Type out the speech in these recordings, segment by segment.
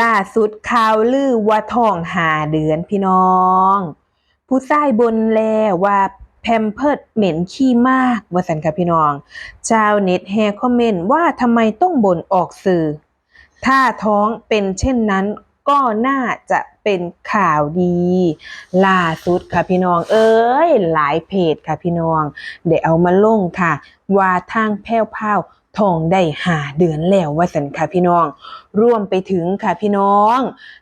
ล่าสุดข่าวลือว่าท้องหาเดือนพี่น้อง ผู้ชายบนแลว่าแพมเพิร์ดเหม็นขี้มากว่าสันค่ะพี่น้อง ชาวเน็ตแฮคอมเมนต์ว่าทำไมต้องบ่นออกสื่อ ถ้าท้องเป็นเช่นนั้นก็น่าจะเป็นข่าวดี ล่าสุดค่ะพี่น้อง เอ้ย หลายเพจค่ะพี่น้องได้เอามาลงค่ะ ว่าทางแพ้วพรา ทองได้หาเดือนแล้วว่าสันค่ะพี่น้องรวมไปถึงค่ะพี่น้อง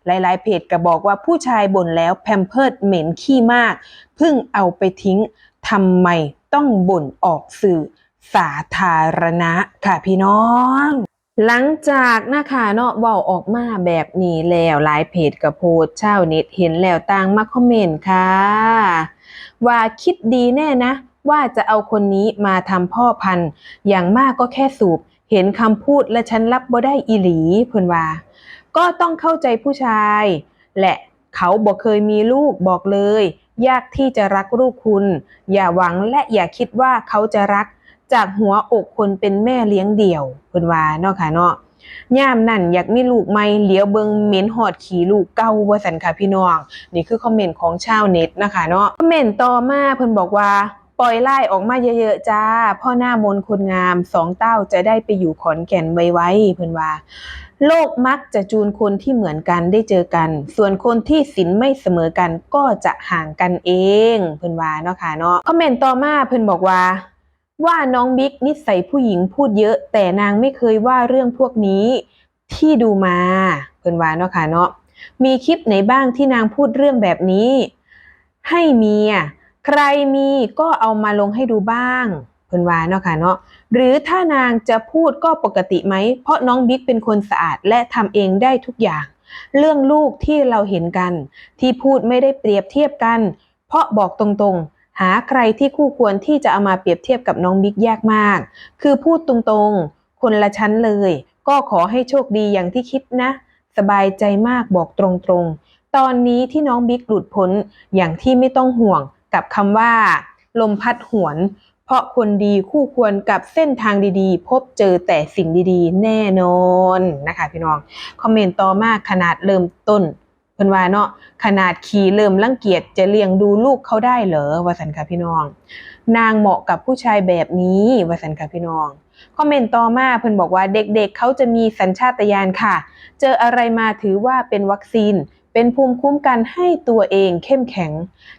หลายๆเพจก็บอกว่าผู้ชายบ่นแล้วแพมเพิร์ดเหม็นขี้มากเพิ่งเอาไปทิ้งทำไมต้องบ่นออกสื่อสาธารณะค่ะพี่น้องหลังจากนะคะเนาะเว้าออกมาแบบนี้แล้วหลายเพจกับโพสชาวเน็ตเห็นแล้วต่างมาคอมเมนต์ค่ะ ว่าคิดดีแน่นะ ว่าจะเอาคนนี้มาทำพ่อพันธุ์ อย่างมากก็แค่สูบ เห็นคำพูดและฉันรับบ่ได้อีหลีเพิ่นว่า ก็ต้องเข้าใจผู้ชาย และเขาบอกเคยมีลูกบอกเลย ยากที่จะรักลูกคุณ อย่าหวังและอย่าคิดว่าเขาจะรัก จากหัวอกคนเป็นแม่เลี้ยงเดี่ยวเพิ่นว่าเนาะค่ะเนาะย่ามนั่นอยากมีลูกใหม่เหลียวเบิงเหม็นหอดขี่ลูกเก่าว่าสันค่ะพี่น้อง นี่คือคอมเมนต์ของชาวเน็ตนะคะเนาะคอมเมนต์ต่อมาเพิ่นบอกว่า ปล่อยไล่ออกมาเยอะๆจ้า พ่อหน้ามนคนงามสองเต้าจะได้ไปอยู่ขอนแก่นไวๆเพิ่อนว่า โลกมักจะจูนคนที่เหมือนกันได้เจอกัน ส่วนคนที่สินไม่เสมอกันก็จะห่างกันเอง เพิ่อนว่าเนาะค่ะเนาะคอมเมนต์ต่อมาเพิ่อนบอกว่า ว่าน้องบิ๊กนิสัยผู้หญิงพูดเยอะ แต่นางไม่เคยว่าเรื่องพวกนี้ที่ดูมา เพิ่อนว่าเนาะค่ะเนาะมีคลิปไหนบ้างที่นางพูดเรื่องแบบนี้ ให้เมีอะ ใครมีก็เอามาลงให้ดูบ้างเพิ่นว่าเนาะค่ะเนาะหรือถ้านางจะพูดก็ปกติไหม เพราะน้องบิ๊กเป็นคนสะอาดและทำเองได้ทุกอย่าง เรื่องลูกที่เราเห็นกัน ที่พูดไม่ได้เปรียบเทียบกัน เพราะบอกตรงๆ หาใครที่คู่ควรที่จะเอามาเปรียบเทียบกับน้องบิ๊กยากมาก คือพูดตรงๆ คนละชั้นเลย ก็ขอให้โชคดีอย่างที่คิดนะ สบายใจมากบอกตรงๆ ตอนนี้ที่น้องบิ๊กหลุดพ้นอย่างที่ไม่ต้องห่วง กับคำว่า ลมพัดหวน เพราะคนดีคู่ควรกับเส้นทางดีๆ พบเจอแต่สิ่งดีๆ แน่นอนนะคะพี่น้อง คอมเมนต์ต่อมาขนาดเริ่มต้นเพิ่นว่าเนาะขนาดขี่เริ่มรังเกียจจะเลี้ยงดูลูกเขาได้เหรอวสันค่ะพี่น้อง นางเหมาะกับผู้ชายแบบนี้วสันค่ะพี่น้องคอมเมนต์ต่อมาเพิ่นบอกว่าเด็กๆเขาจะมีสัญชาตญาณค่ะ เจออะไรมาถือว่าเป็นวัคซีน เป็นภูมิคุ้มกันให้ตัวเองเข้มแข็ง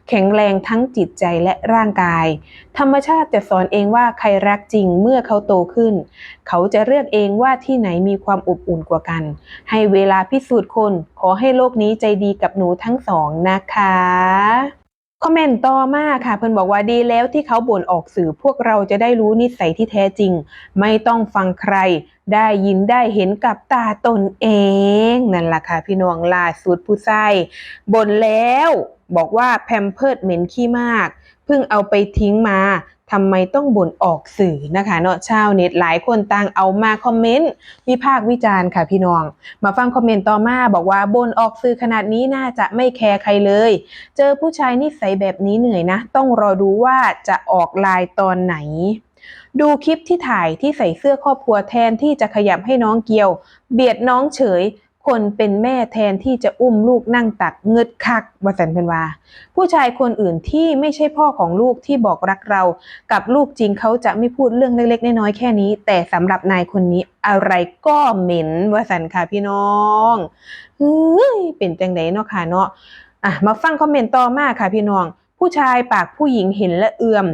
แข็งแรงทั้งจิตใจและร่างกาย ธรรมชาติจะสอนเองว่าใครรักจริงเมื่อเขาโตขึ้น เขาจะเลือกเองว่าที่ไหนมีความอบอุ่นกว่ากัน ให้เวลาพิสูจน์คน ขอให้โลกนี้ใจดีกับหนูทั้งสองนะคะ คอมเมนต์ต่อมาค่ะ เพื่อนบอกว่าดีแล้วที่เขาบ่นออกสื่อพวกเราจะได้รู้นิสัยที่แท้จริง ไม่ต้องฟังใคร ได้ยินได้เห็นกับตาตนเอง นั่นล่ะค่ะพี่น้องล่าสุดผู้ใส่บ่นแล้ว บอกว่าแพมเพิร์ดเหม็นขี้มาก เพิ่งเอาไปทิ้งมา ทำไมต้องบ่นออกสื่อนะคะเนาะชาวเน็ตหลายคนต่างเอามาคอมเมนต์วิพากษ์วิจารณ์ค่ะพี่น้อง มาฟังคอมเมนต์ต่อมาบอกว่าบ่นออกสื่อขนาดนี้น่าจะไม่แคร์ใครเลย เจอผู้ชายนิสัยแบบนี้เหนื่อยนะ ต้องรอดูว่าจะออกลายตอนไหน ดูคลิปที่ถ่ายที่ใส่เสื้อครอบครัวแทนที่จะขยับให้น้องเกียว เบียดน้องเฉย คนเป็นแม่แทนที่จะอุ้มลูกนั่งตักเงึดคักว่าสันเพิ่นว่า ผู้ชายคนอื่นที่ไม่ใช่พ่อของลูกที่บอกรักเรา กับลูกจริงเขาจะไม่พูดเรื่องเล็ก ๆ น้อยๆแค่นี้ แต่สำหรับนายคนนี้อะไรก็เหม็นว่าสันค่ะพี่น้องเฮ้ยเป็นจังไดเนาะค่ะเนาะอะมาฟังคอมเมนต์ต่อมาค่ะพี่น้อง ผู้ชายปากผู้หญิงเห็นและเอือม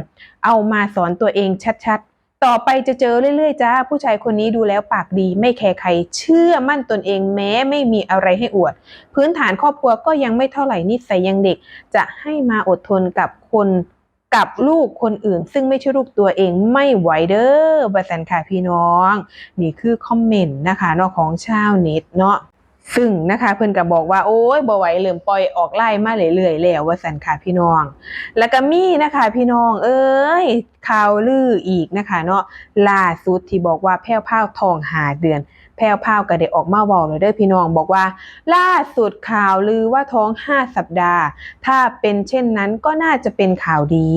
เอามาสอนตัวเองชัดๆ ต่อไปจะเจอเรื่อยๆจ้าผู้ชายคนนี้ดูแล้วปากดี ไม่แคร์ใคร เชื่อมั่นตนเองแม้ไม่มีอะไรให้อวด พื้นฐานครอบครัวก็ยังไม่เท่าไหร่นิสัยยังเด็ก จะให้มาอดทนกับคนกับลูกคนอื่น ซึ่งไม่ใช่ลูกตัวเองไม่ไหวเด้อบสันค่ะพี่น้อง นี่คือคอมเมนต์นะคะเนาะของชาวเน็ตเนาะ ซึ่งนะคะเพิ่อนก็บอกว่าโอ้ยบ่ไหวเริ่มปล่อยออกไล่มาเรื่อยๆแล้วว่าสันค่ะพี่น้อง แล้วก็มีนะคะพี่น้อง เอ้ยข่าวลืออีกนะคะ เนาะล่าสุดที่บอกว่าแพ้วพราทองหาเดือน แพ้วพราก็ได้ออกมาเว้าเลยเด้อพี่น้องบอกว่า ล่าสุดข่าวลือว่าท้อง5สัปดาห์ ถ้าเป็นเช่นนั้นก็น่าจะเป็นข่าวดี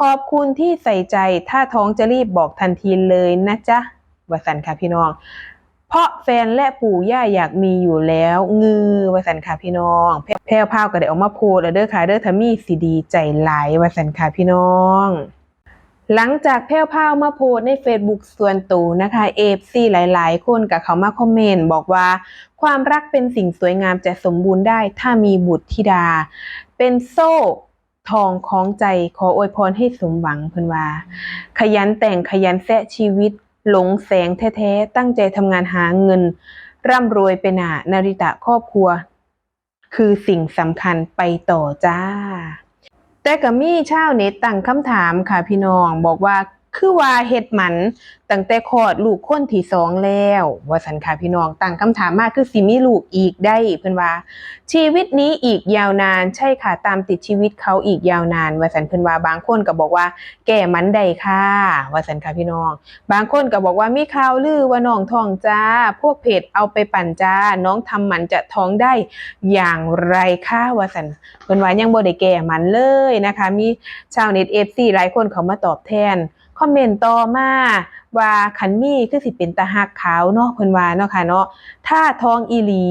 ขอบคุณที่ใส่ใจถ้าท้องจะรีบบอกทันทีเลยนะจ๊ะว่าสันค่ะพี่น้อง เพราะแฟนและปู่ย่าอยากมีอยู่แล้วงือว่าสันค่ะพี่น้องแพแพรวพาวก็ได้ออกมาโพสต์แล้วเด้อค่ะเด้อถ้ามี่สิดีใจหลายว่าสันค่ะพี่น้องหลังจากแพรวพาวมาโพสใน Facebook ส่วนตัวนะคะ FC หลาย ๆ คนก็เขามาคอมเมนต์บอกว่า ความรักเป็นสิ่งสวยงามจะสมบูรณ์ได้ถ้ามีบุตรธิดา เป็นโซ่ทองของใจขออวยพรให้สมหวังเพิ่นว่า ขยันแต่งขยันแสะชีวิต หลงแสงแท้ๆ ตั้งใจทำงานหาเงิน ร่ำรวยเป็นหนานาริตะครอบครัว คือสิ่งสำคัญไปต่อจ้า แต่ก็มีชาวเน็ตตั้งคำถามค่ะพี่น้องบอกว่า คือว่าเฮ็ดหมันตั้งแต่คลอดลูกคนที่สองแล้ว ว่าสันค่ะพี่น้องตั้งคำถามมากคือสิมีลูกอีกได้เพิ่นว่า ชีวิตนี้อีกยาวนานใช่ค่ะตามติดชีวิตเขาอีกยาวนาน ว่าสันเพิ่นว่าบางคนก็บอกว่า แก่มันได้ค่ะ ว่าสันค่ะพี่น้อง บางคนก็บอกว่ามีข่าวลือว่าน้องท้องจ้า พวกเพจเอาไปปั่นจ้า น้องทำหมันจะท้องได้อย่างไรค่ะว่าสันเพิ่นว่ายังบ่ได้แก่มันเลยนะคะ มีชาวเน็ต FC หลายคนเขามาตอบแทนคอมเมนต์ต่อมาว่าคันมีคือสิเป็นตาหักขาวเนาะเพิ่นว่าเนาะค่ะเนาะถ้าท้องอีหลี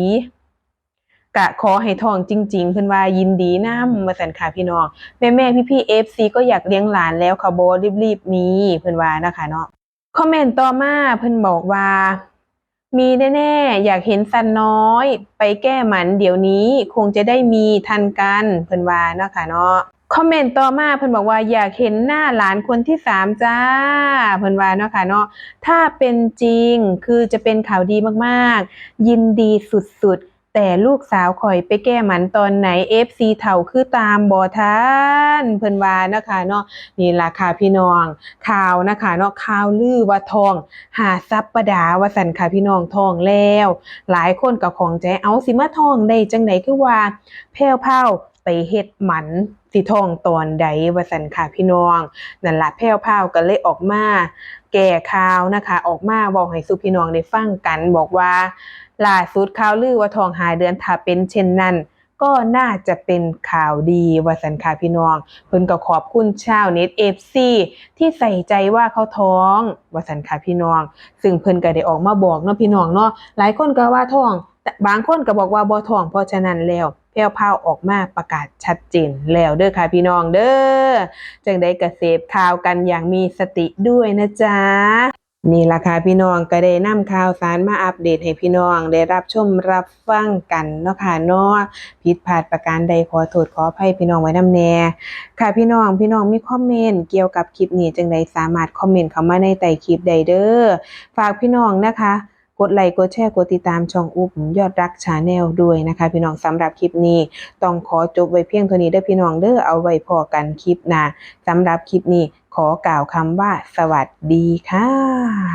กะขอให้ท้องจริง ๆ เพิ่นว่ายินดีนำว่าซั่นค่ะพี่น้องแม่แม่พี่พี่ๆ FC ก็อยากเลี้ยงหลานแล้วค่ะบ่รีบๆมีเพิ่นว่านะคะเนาะคอมเมนต์ต่อมาเพิ่นบอกว่า มีแน่ๆอยากเห็นสันน้อย ไปแก้หมันเดี๋ยวนี้คงจะได้มีทันกันเพิ่นว่าเนาะค่ะเนาะ คอมเมนต์ต่อมาเพิ่นบอกว่าอยากเห็นหน้าหลานคนที่สามจ้าเพิ่นว่าเนาะค่ะเนาะถ้าเป็นจริงคือจะเป็นข่าวดีมากๆ ยินดีสุดๆ แต่ลูกสาวข่อยไปแก้หมันตอนไหน FC เฒ่าคือตามบ่ทันเพิ่นว่านะคะเนาะนี่ล่ะค่ะพี่น้องข่าวนะคะเนาะข่าวลือว่าทอง หาทรัพย์ประดาว่าสันค่ะพี่น้องทองแล้ว หลายคนก็ของใจเอาสิมาทองได้จังไดคือว่าแพ้วเผา ไปเฮ็ดหมันสิทองตอนใดว่าสันค่ะพี่น้องนั่นละแพ้วเผาก็เลยออกมาแก่ข่าวนะคะ ออกมาบอกให้สุพี่น้องได้ฟังกันบอกว่าล่าสุดข่าวลือว่าทองหายเดือนถ้าเป็นเช่นนั้นก็น่าจะเป็นข่าวดีว่าสันค่ะพี่น้อง เพิ่นก็ขอบคุณชาวเน็ต FC ที่ใส่ใจว่าเขาท้องว่าสันค่ะพี่น้อง ซึ่งเพิ่นก็ได้ออกมาบอกเนาะพี่น้องเนาะหลายคนก็ว่าท้องแต่บางคนก็บอกว่าบ่ท้องเพราะฉะนั้นแล้ว แพรวพาวออกมาประกาศชัดเจนแล้วเด้อค่ะพี่น้องเด้อจังได้กระเสพข่าวกันอย่างมีสติด้วยนะจ๊ะนี่ล่ะค่ะพี่น้องก็ได้นำข่าวสารมาอัปเดตให้พี่น้องได้รับชมรับฟังกันเนาะค่ะเนาะผิดพลาดประการใดขอโทษขออภัยพี่น้องไว้นำแน่ค่ะพี่น้องพี่น้องมีคอมเมนต์เกี่ยวกับคลิปนี้จังใดสามารถคอมเมนต์เข้ามาในใต้คลิปใดเด้อฝากพี่น้องนะคะ กดไลค์กดแชร์กดติดตามช่องอุบยอดรักชาแนลด้วยนะคะ พี่น้องสำหรับคลิปนี้ ต้องขอจบไว้เพียงเท่านี้เด้อพี่น้องเด้อเอาไว้พอกันคลิปหน้าสำหรับคลิปนี้ขอกล่าวคำว่า สวัสดีค่ะ